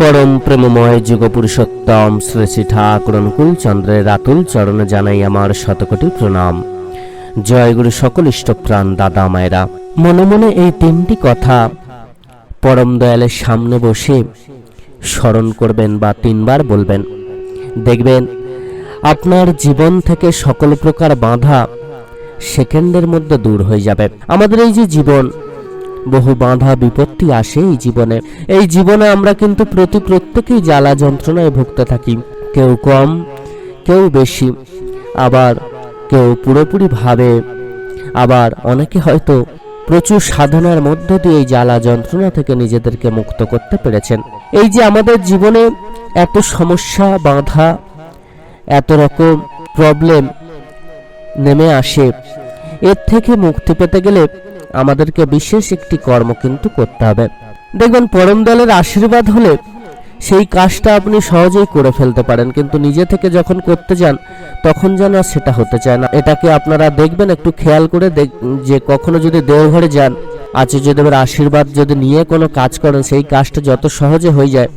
পরম প্রেমময় যুগ পুরুষোত্তম শ্রী শ্রী ঠাকুর অনুকূল চন্দ্রের রাতুল চরণে জানাই আমার শতকোটি প্রণাম। জয় গুরু সকল ইষ্টপ্রাণ দাদা মায়েরা। মনে মনে এই তিনটি কথা পরম দয়ালের সামনে বসে স্মরণ করবেন বা তিনবার বলবেন। দেখবেন, আপনার জীবন থেকে সকল প্রকার বাধা সেকেন্ডের মধ্যে দূর হয়ে যাবে। আমাদের এই যে জীবন বহু বাধা বিপত্তি আসে এই জীবনে। এই জীবনে আমরা কিন্তু প্রতি প্রত্যেকেই জ্বালা যন্ত্রণায় ভুগতে থাকি। কেউ কম, কেউ বেশি, আবার কেউ পুরোপুরি ভাবে। আবার অনেকে হয়তো প্রচুর সাধনার মধ্য দিয়ে এই জ্বালা যন্ত্রণা থেকে নিজেদেরকে মুক্ত করতে পেরেছেন। এই যে আমাদের জীবনে এত সমস্যা, বাধা, এত রকম প্রবলেম নেমে আসে, এর থেকে মুক্তি পেতে গেলে আমাদেরকে বিশেষ একটি কর্ম কিন্তু করতে হবে। দেখবেন, পরম দলের আশীর্বাদ হলে সেই কাজটা আপনি সহজেই করে ফেলতে পারেন, কিন্তু নিজে থেকে যখন করতে যান, তখন যেন আর সেটা হতে চায় না। এটাকে আপনারা দেখবেন, একটু খেয়াল করে দেখ- যে কখনো যদি দেওঘরে যান আচার্যদেবের আশীর্বাদ যদি নিয়ে কোনো কাজ করেন, সেই কাজটা যত সহজে হয়ে যায়,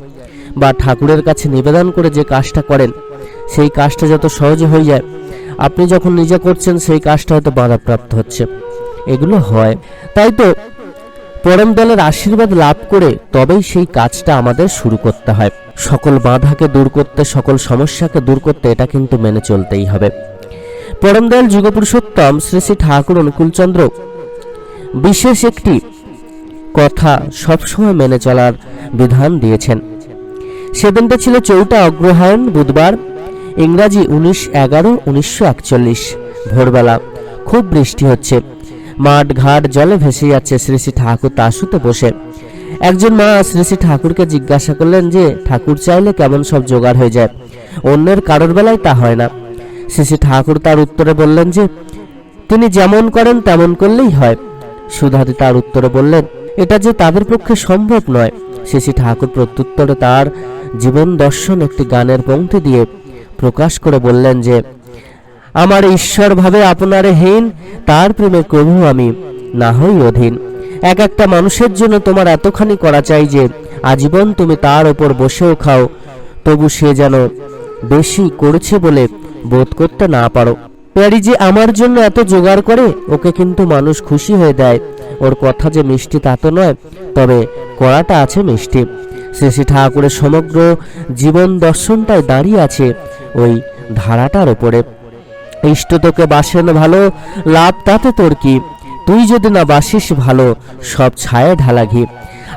বা ঠাকুরের কাছে নিবেদন করে যে কাজটা করেন, সেই কাজটা যত সহজে হয়ে যায়, আপনি যখন নিজে করছেন, সেই কাজটা হয়তো বাধাপ্রাপ্ত হচ্ছে। এগুলো হয়। তাই তো পরম দলের আশীর্বাদ লাভ করে তবেই সেই কাজটা আমাদের শুরু করতে হয়। সকল বাধাকে দূর করতে, সকল সমস্যাকে দূর করতে এটা কিন্তু মেনে চলতেই হবে। পরম দয়াল যুগপুরুষোত্তম শ্রী শ্রী ঠাকুর অনুকূলচন্দ্র বিশেষ একটি কথা সবসময় মেনে চলার বিধান দিয়েছেন। সেদিনটা ছিল চৌঠা অগ্রহায়ণ বুধবার, ইংরাজি উনিশ এগারো, উনিশশো ভোরবেলা। খুব বৃষ্টি হচ্ছে। মাঠ ঘাট জলে ভেসে যাচ্ছে শ্রী শ্রী ঠাকুর তাসুতে বসে। একজন মা শ্রী শ্রী ঠাকুরকে জিজ্ঞাসা করলেন যে, ঠাকুর চাইলে কেমন সব জোগাড় হয়ে যায়? অন্যের কারোর বেলায় তা হয় না। শ্রী শ্রী ঠাকুর তার উত্তরে বললেন যে, তিনি যেমন করেন তেমন করলেই হয়। সুধাদি তার উত্তরে বললেন, এটা যে তাদের পক্ষে সম্ভব নয়। শ্রী ঠাকুর প্রত্যুত্তরে তার জীবন দর্শন একটি গানের পঙ্ক্তি দিয়ে প্রকাশ করে বললেন যে আমার ঈশ্বর ভাবে আপনারে হীন, তার প্রেমে কবু আমি, না হই অধীন। এক একটা মানুষের জন্য তোমার এতখানি করা চাই যে, আজীবন তুমি তার ওপর বসেও খাও, তবু সে যেন বেশি করেছে বলে বোধ করতে না পারো। প্যারি যে আমার জন্য এত জোগাড় করে, ওকে কিন্তু মানুষ খুশি হয়ে দেয়। ওর কথা যে মিষ্টি তা তো নয়, তবে কড়াটা আছে মিষ্টি। শ্রী শ্রী ঠাকুরের সমগ্র জীবন দর্শনটাই দাঁড়িয়ে আছে ওই ধারাটার ওপরে ইষ্ট তোকে বাসেন ভালো, লাভ তাতে তোর কি? তুই যদি না বাসিস ভালো, সব ছায়া ঢালা ঘি।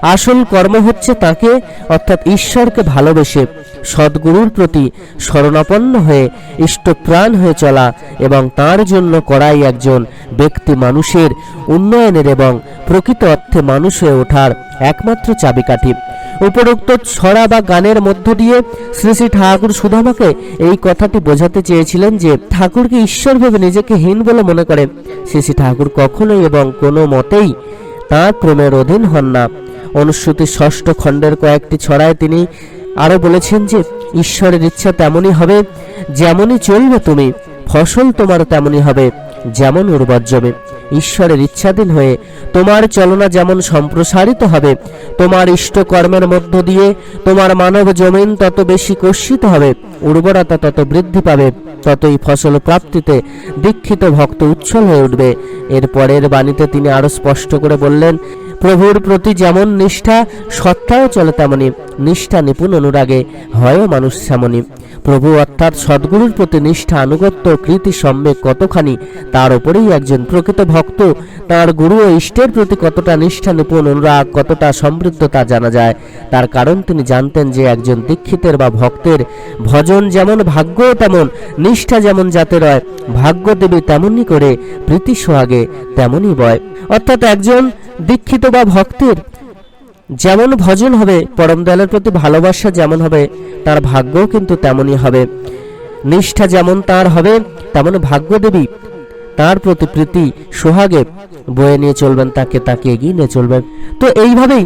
আসল কর্ম হচ্ছে তাকে, অর্থাৎ ঈশ্বরকে ভালোবেসে, সদ্গুরুর প্রতি শরণাপন্ন হয়ে, ইষ্টপ্রাণ হয়ে চলা এবং তার জন্য করাই একজন ব্যক্তি মানুষের উন্নয়নের এবং প্রকৃত অর্থে মানুষ হয়ে ওঠার একমাত্র চাবিকাঠি। উপরোক্ত ছড়া বা গানের মধ্য দিয়ে শ্রী শ্রী ঠাকুর সুধামাকে এই কথাটি বোঝাতে চেয়েছিলেন যে ঠাকুরকে ঈশ্বর ভেবে নিজেকে হীন বলে মনে করে। শ্রী শ্রী ঠাকুর কখনোই এবং কোনো মতেই তাঁর প্রেমের অধীন হন না। অনুশ্রুতির ষষ্ঠ খণ্ডের কয়েকটি ছড়ায় তিনি আরও বলেছেন যে, ঈশ্বরের ইচ্ছা তেমনই হবে, যেমনই চলবে তুমি, ফসল তোমার তেমনই হবে, যেমন উর্বর জমে। ঈশ্বরের ইচ্ছাধীন হয়ে তোমার চলনা যেমন সম্প্রসারিত হবে, তোমার ইষ্ট কর্মের মধ্য দিয়ে তোমার মানব জমিন তত বেশি কর্ষিত হবে, উর্বরতা তত বৃদ্ধি পাবে, ততই ফসল প্রাপ্তিতে দীক্ষিত ভক্ত উচ্ছল হয়ে উঠবে। এর পরের বাণীতে তিনি আরও স্পষ্ট করে বললেন প্রভুর প্রতি যেমন নিষ্ঠা, সত্তাও চলে তেমনি। নিষ্ঠা নিপুণ অনুরাগে হয় মানুষ তেমনি প্রভু অর্থাৎ সদ্গুরুর প্রতি নিষ্ঠা, আনুগত্য কৃতি সম্বেক কতখানি, তার উপরেই একজন প্রকৃত ভক্ত, তার গুরু ও ইষ্টের প্রতি কতটা নিষ্ঠা নিপুণ অনুরাগ, কতটা সমৃদ্ধ তা জানা যায়। তার কারণ তিনি জানতেন যে একজন দীক্ষিতের বা ভক্তের ভজন যেমন ভাগ্য, তেমন নিষ্ঠা যেমন যাতে রয়। ভাগ্য দেবী তেমনই করে প্রীতি সোহাগে তেমনই বয়। অর্থাৎ একজন দীক্ষিত বা ভক্তের, যেমন ভজন হবে, পরম দয়ালের প্রতি ভালোবাসা যেমন হবে, তার ভাগ্যও কিন্তু তেমনই হবে। নিষ্ঠা যেমন তার হবে, তেমন ভাগ্য দেবী তার প্রতি প্রীতি, সোহাগে বয়ে নিয়ে চলবেন, তাকে তাকে এগিয়ে নিয়ে চলবেন। তো এইভাবেই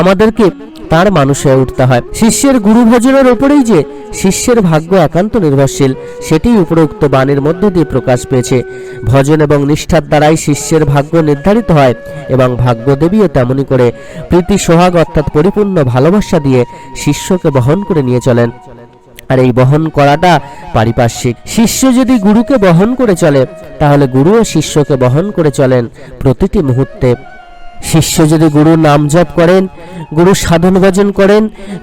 আমাদেরকে তার মানুষ হয়ে উঠতে হয়। শিষ্যের গুরু ভজনের ওপরেই যে শিষ্যের ভাগ্য একান্ত নির্ভরশীল সেটি উপরোক্ত বাণীর মধ্য দিয়ে প্রকাশ পেয়েছে। ভজন এবং নিষ্ঠার দ্বারাই শিষ্যের ভাগ্য নির্ধারিত হয় এবং ভাগ্যদেবীও তেমনি করে প্রীতি, সোহাগ অর্থাৎ পরিপূর্ণ ভালোবাসা দিয়ে শিষ্যকে বহন করে নিয়ে চলেন। আর এই বহন করাটা পারিপার্শ্বিক। শিষ্য যদি গুরুকে বহন করে চলে, তাহলে গুরুও শিষ্যকে বহন করে চলেন প্রতিটি মুহূর্তে। শিষ্য যদি গুরুর নাম জপ করেন, গুরুর সাধন ভজন করেন,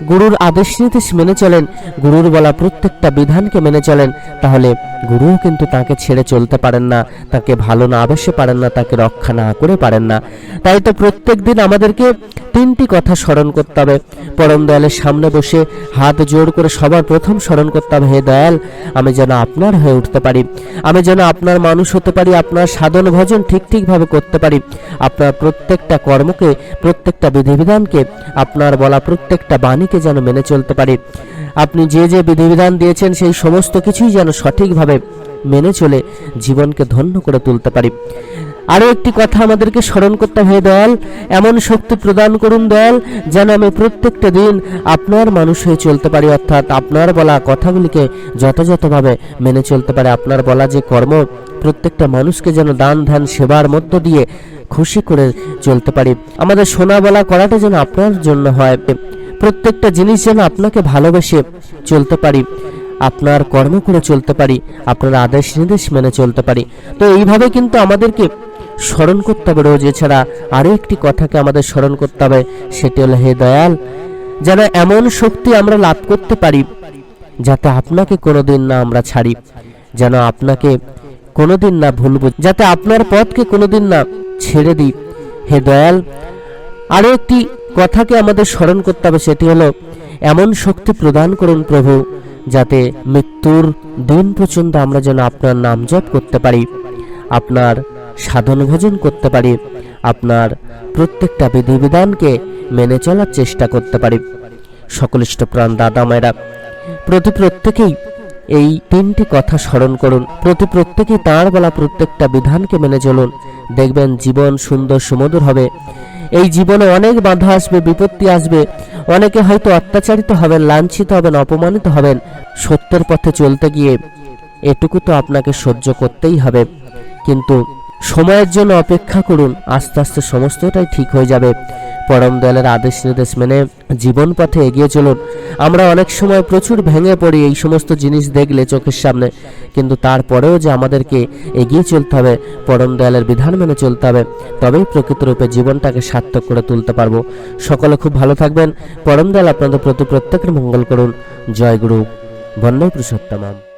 গুরুর আদেশ নির্দেশ মেনে চলেন, গুরুর বলা প্রত্যেকটা বিধানকে মেনে চলেন, তাহলে গুরুও কিন্তু তাকে ছেড়ে চলতে পারেন না, তাকে ভালো না আবেশে পারেন না, তাকে রক্ষা না করে পারেন না। তাই তো প্রত্যেক দিন আমাদেরকে তিনটি কথা স্মরণ করতে হবে। পরম দয়ালের সামনে বসে হাত জোর করে সবার প্রথম স্মরণ করতে হবে, হে দয়াল, আমি যেন আপনার হয়ে উঠতে পারি। আমি যেন আপনার মানুষ হতে পারি, আপনার সাধন ভজন ঠিক ঠিকভাবে করতে পারি। আপনার প্রত্যেকটা কর্মকে প্রত্যেকটা বিধিবিধানকে আপনার বলা প্রত্যেকটা বাণীকে যেন মেনে চলতে পারি। আপনি যে যে বিধিবিধান দিয়েছেন, সেই সমস্ত কিছুই যেন সঠিকভাবে মেনে চলে জীবনকে ধন্য করে তুলতে পারি। আরও একটি কথা আমাদেরকে স্মরণ করতে হবে দয়াল, এমন শক্তি প্রদান করুন দয়াল, যেন আমি প্রত্যেকটা দিন আপনার মানুষ হয়ে চলতে পারি, অর্থাৎ আপনার বলা কথাগুলিকে যথাযথভাবে মেনে চলতে পারে। আপনার বলা যে কর্ম প্রত্যেকটা মানুষকে যেন দান ধ্যান সেবার মধ্য দিয়ে খুশি করে চলতে পারি। আমাদের শোনা বলা করাটা যেন আপনার জন্য হয়। প্রত্যেকটা জিনিস যেন আপনাকে ভালোবেসে চলতে পারি। আপনার কর্ম করে চলতে পারি। আপনার আদেশ নির্দেশ মেনে চলতে পারি। তো এইভাবে কিন্তু আমাদেরকে স্মরণ করতে হবে রোজ। এছাড়া আরও একটি কথাকে আমাদের স্মরণ করতে হবে, সেটি হলো, হে দয়াল, যেন এমন শক্তি আমরা লাভ করতে পারি, যাতে আপনাকে কোনোদিন না আমরা ছাড়ি। যেন আপনাকে কোনোদিন না ভুলব, যাতে আপনার পথকে কোনোদিন না ছেড়ে দিই। হে দয়াল আরও একটি কথাকে আমাদের স্মরণ করতে হবে, সেটি হলো, এমন শক্তি প্রদান করুন প্রভু, যাতে মৃত্যুর দিন পর্যন্ত আমরা যেন আপনার নাম জপ করতে পারি, আপনার সাধন ভোজন করতে পারি, আপনার প্রত্যেকটা বিধিবিধানকে মেনে চলার চেষ্টা করতে পারি। সকলিষ্ট প্রাণ দাদা মায়েরা, প্রতি প্রত্যেকেই এই তিনটি কথা স্মরণ করুন। প্রতি প্রত্যেকেই তাঁর বলা প্রত্যেকটা বিধানকে মেনে চলুন। দেখবেন জীবন সুন্দর সুমধুর হবে। এই জীবনে অনেক বাধা আসবে, বিপত্তি আসবে। অনেকে হয়তো অত্যাচারিত হবেন, লাঞ্ছিত হবেন, অপমানিত হবেন। সত্যের পথে চলতে গিয়ে এটুকু তো আপনাকে সহ্য করতেই হবে। কিন্তু সময়ের জন্য অপেক্ষা করুন, আস্তে আস্তে সমস্তটাই ঠিক হয়ে যাবে। পরম দয়ালের আদেশ নির্দেশ মেনে জীবন পথে এগিয়ে চলুন। আমরা অনেক সময় প্রচুর ভেঙে পড়ি এই সমস্ত জিনিস দেখলে চোখের সামনে। কিন্তু তারপরেও যে আমাদেরকে এগিয়ে চলতে হবে, পরম দয়ালের বিধান মেনে চলতে হবে, তবেই প্রকৃতরূপে জীবনটাকে সার্থক করে তুলতে পারব। সকলে খুব ভালো থাকবেন। পরম দয়াল আপনাদের প্রতি প্রত্যেকের মঙ্গল করুন। জয় গুরু। বন্যই পুরুষোত্তমাম।